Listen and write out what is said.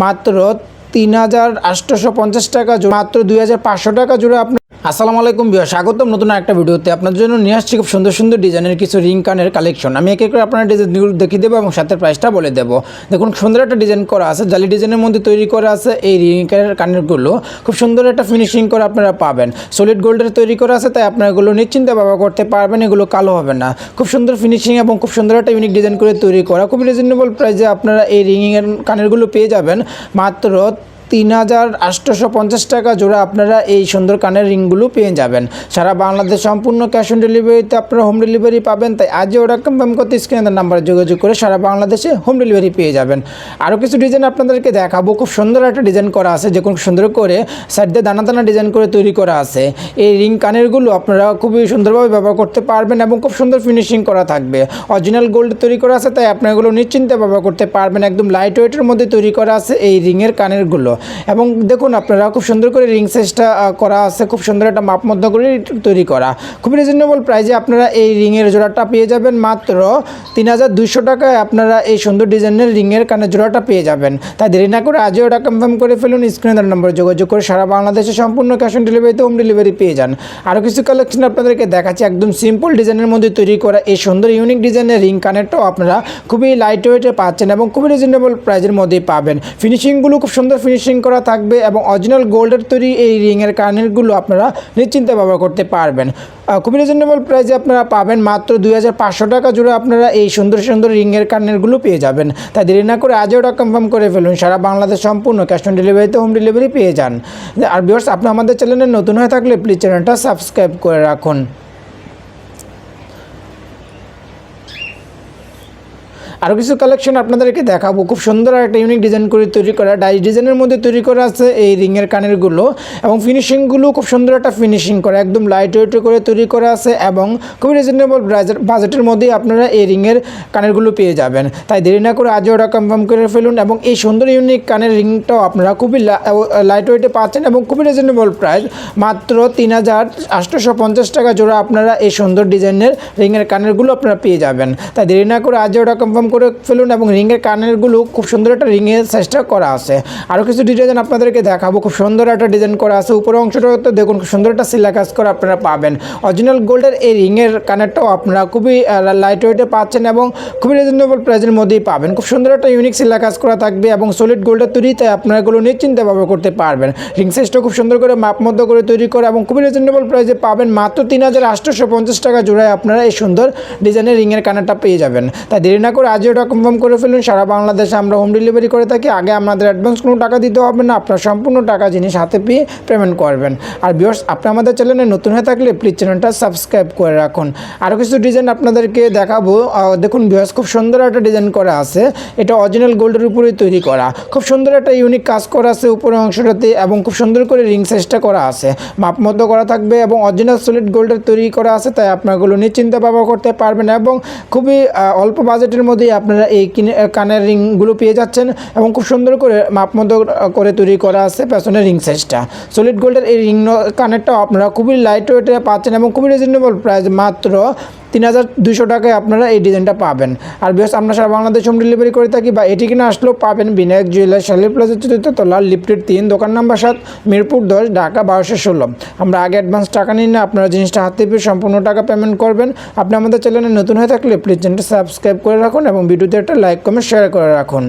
মাত্র তিন হাজার আটশোশো পঞ্চাশ টাকা মাত্র দুই হাজার পাঁচশো টাকা জুড়ে আপনার আসসালামু আলাইকুম বিয়া স্বাগতম নতুন একটা ভিডিওতে। আপনার জন্য নিয়ে আসছি খুব সুন্দর সুন্দর ডিজাইনের কিছু রিং কানের কালেকশন। আমি এক করে আপনার ডিজাইনগুলো দেখিয়ে দেবো এবং সাথে প্রাইসটা বলে দেবো। দেখুন সুন্দর একটা ডিজাইন করা আছে। জালি ডিজাইনের মধ্যে তৈরি করা আছে এই রিং কানের কানেরগুলো। খুব সুন্দর একটা ফিনিশিং করে আপনারা পাবেন। সলিড গোল্ডের তৈরি করা আছে, তাই আপনারা এগুলো নিশ্চিন্তে ব্যবহার করতে পারবেন। এগুলো কালো হবে না। খুব সুন্দর ফিনিশিং এবং খুব সুন্দর একটা ইউনিক ডিজাইন করে তৈরি করা। খুব রিজনেবল প্রাইসে আপনারা এই রিংয়ের কানেরগুলো পেয়ে যাবেন। মাত্র তিন হাজার আটশোশো পঞ্চাশ টাকা জোড়া আপনারা এই সুন্দর কানের রিংগুলো পেয়ে যাবেন। সারা বাংলাদেশ সম্পূর্ণ ক্যাশ অন ডেলিভারিতে আপনারা হোম ডেলিভারি পাবেন, তাই আজই ওরা কনফার্ম করতে স্ক্রিনের নাম্বারে যোগাযোগ করে সারা বাংলাদেশে হোম ডেলিভারি পেয়ে যাবেন। আরও কিছু ডিজাইন আপনাদেরকে দেখাবো, খুব সুন্দর একটা ডিজাইন করা আছে যে খুব সুন্দর করে সাইড দিয়ে দানা দানা ডিজাইন করে তৈরি করা আছে। এই রিং কানেরগুলো আপনারা খুবই সুন্দরভাবে ব্যবহার করতে পারবেন এবং খুব সুন্দর ফিনিশিং করা থাকবে। অরিজিনাল গোল্ড তৈরি করা আছে, তাই আপনারা এগুলো নিশ্চিন্তে ব্যবহার করতে পারবেন, একদম লাইট ওয়েটের মধ্যে তৈরি করা আছে এই রিংয়ের কানেরগুলো। এবং দেখুন আপনারা খুব সুন্দর করে রিং সাইজটা করা আছে, খুব সুন্দর একটা মাপ মধ্য করে তৈরি করা। খুব রিজনেবল প্রাইজে আপনারা এই রিংয়ের জোড়াটা পেয়ে যাবেন। মাত্র তিন হাজার দুশো টাকায় আপনারা এই সুন্দর ডিজাইনের রিংয়ের কানের জোড়াটা পেয়ে যাবেন। তাই দেরি না করে আজও ওটা কনফার্ম করে ফেলুন। স্ক্রিনের নম্বরে যোগাযোগ করে সারা বাংলাদেশে সম্পূর্ণ ক্যাশ অন ডেলিভারিতে হোম ডেলিভারি পেয়ে যান। আরও কিছু কালেকশন আপনাদেরকে দেখাচ্ছি। একদম সিম্পল ডিজাইনের মধ্যে তৈরি করা এই সুন্দর ইউনিক ডিজাইনের রিং কানেরটাও আপনারা খুবই লাইট ওয়েটে পাচ্ছেন এবং খুবই রিজনেবল প্রাইজের মধ্যেই পাবেন। ফিনিশিংগুলো খুব সুন্দর ফিনিশিং করা থাকবে এবং অরিজিনাল গোল্ডের তৈরি এই রিংয়ের কানেরগুলো আপনারা নিশ্চিন্তে ব্যবহার করতে পারবেন। খুবই রিজনেবল প্রাইসে আপনারা পাবেন মাত্র দুই হাজার পাঁচশো টাকা জুড়ে আপনারা এই সুন্দর সুন্দর রিংয়ের কানেরগুলো পেয়ে যাবেন। তাই দেরি না করে আজও ওটা কনফার্ম করে ফেলুন, সারা বাংলাদেশ সম্পূর্ণ ক্যাশ অন ডেলিভারিতে হোম ডেলিভারি পেয়ে যান। আর বিয়ার্স আপনি আমাদের চ্যানেলে নতুন হয়ে থাকলে প্লিজ চ্যানেলটা সাবস্ক্রাইব করে রাখুন। আরও কিছু কালেকশন আপনাদেরকে দেখাবো। খুব সুন্দর একটা ইউনিক ডিজাইন করে তৈরি করা ডাই ডিজাইনের মধ্যে তৈরি করা আছে এই রিংয়ের কানেরগুলো এবং ফিনিশিংগুলো খুব সুন্দর একটা ফিনিশিং করা, একদম লাইট ওয়েট করে তৈরি করা আছে এবং খুবই রিজনেবল বাজেটের মধ্যেই আপনারা এই রিংয়ের কানেরগুলো পেয়ে যাবেন। তাই দেরি না করে আজও ওটা কনফার্ম করে ফেলুন এবং এই সুন্দর ইউনিক কানের রিংটাও আপনারা খুবই লাইট ওয়েটে পাচ্ছেন এবং খুবই রিজনেবল প্রাইস মাত্র তিন হাজার আটশোশো পঞ্চাশ টাকা জোড়া আপনারা এই সুন্দর ডিজাইনের রিংয়ের কানেরগুলো আপনারা পেয়ে যাবেন। তাই দেরি না করে আজও ওটা কনফার্ম করে ফেলুন এবং রিংয়ের কানেরগুলো খুব সুন্দর একটা রিংয়ের সাইজটা করা আছে। আরও কিছু ডিজাইন আপনাদেরকে দেখাবো। খুব সুন্দর একটা ডিজাইন করা আছে। উপরের অংশটা তো দেখুন, খুব সুন্দর একটা সিলা কাজ করে আপনারা পাবেন। অরিজিনাল গোল্ডের এই রিংয়ের কানেরটাও আপনারা খুবই লাইট ওয়েটে পাচ্ছেন এবং খুবই রিজনেবল প্রাইসের মধ্যেই পাবেন। খুব সুন্দর একটা ইউনিক সিলা কাজ করা থাকবে এবং সলিড গোল্ডের তৈরি তাই আপনারা এগুলো নিশ্চিন্তে ব্যবহার করতে পারবেন। রিং সাইজটা খুব সুন্দর করে মাপ মধ্যে করে তৈরি করে এবং খুবই রিজনেবল প্রাইসে পাবেন। মাত্র তিন হাজার আটশোশো পঞ্চাশ টাকা জোড়ায় আপনারা এই সুন্দর ডিজাইনের রিংয়ের কানেরটা পেয়ে যাবেন। তাই দেরি না করে আজই ওটা কনফার্ম করে ফেলুন, সারা বাংলাদেশে আমরা হোম ডেলিভারি করে থাকি। আগে আপনাদের অ্যাডভান্স কোনো টাকা দিতে হবে না, আপনার সম্পূর্ণ টাকা জিনিস হাতে পেয়ে পেমেন্ট করবেন। আর বিয়ার্স আপনি আমাদের চ্যানেলে নতুন হয়ে থাকলে প্লিজ চ্যানেলটা সাবস্ক্রাইব করে রাখুন। আরও কিছু ডিজাইন আপনাদেরকে দেখাবো। দেখুন বিয়ার্স খুব সুন্দর একটা ডিজাইন করা আছে। এটা অরিজিনাল গোল্ডের উপরেই তৈরি করা। খুব সুন্দর একটা ইউনিক কাজ করা আছে উপরের অংশটাতে এবং খুব সুন্দর করে রিং সাইজটা করা আছে। মাপ মতো করা থাকবে এবং অরিজিনাল সলিড গোল্ডের তৈরি করা আছে, তাই আপনাগুলো নিশ্চিন্তে ব্যবহার করতে পারবেন এবং খুবই অল্প বাজেটের মধ্যেই আপনারা এই কিনে কানের রিংগুলো পেয়ে যাচ্ছেন এবং খুব সুন্দর করে মাপ মতো করে তৈরি করা আছে পেছনের রিং সাইজটা। সলিড গোল্ডের এই রিং কানেরটাও আপনারা খুবই লাইট ওয়েটে পাচ্ছেন এবং খুবই রিজনেবল প্রাইস মাত্র তিন হাজার দুশো টাকায় আপনারা এই ডিজাইনটা পাবেন। আর বেশ আমরা সারা বাংলাদেশ হোম ডেলিভারি করে থাকি বা এটি কিনে আসলেও পাবেন বিনায়ক জুয়েলার শালি প্লাজা চতুর্থ তলা লিফটেড তিন, দোকান নাম্বার সাত, মিরপুর দশ, ঢাকা বারোশো ষোলো। আমরা আগে অ্যাডভান্স টাকা নিই না, আপনারা জিনিসটা হাতে পেয়ে সম্পূর্ণ টাকা পেমেন্ট করবেন। আপনি আমাদের চ্যানেলে নতুন হয়ে থাকলে প্লিজ চ্যানেলটা সাবস্ক্রাইব করে রাখুন এবং ভিডিওতে একটা লাইক কমেন্ট শেয়ার করে রাখুন।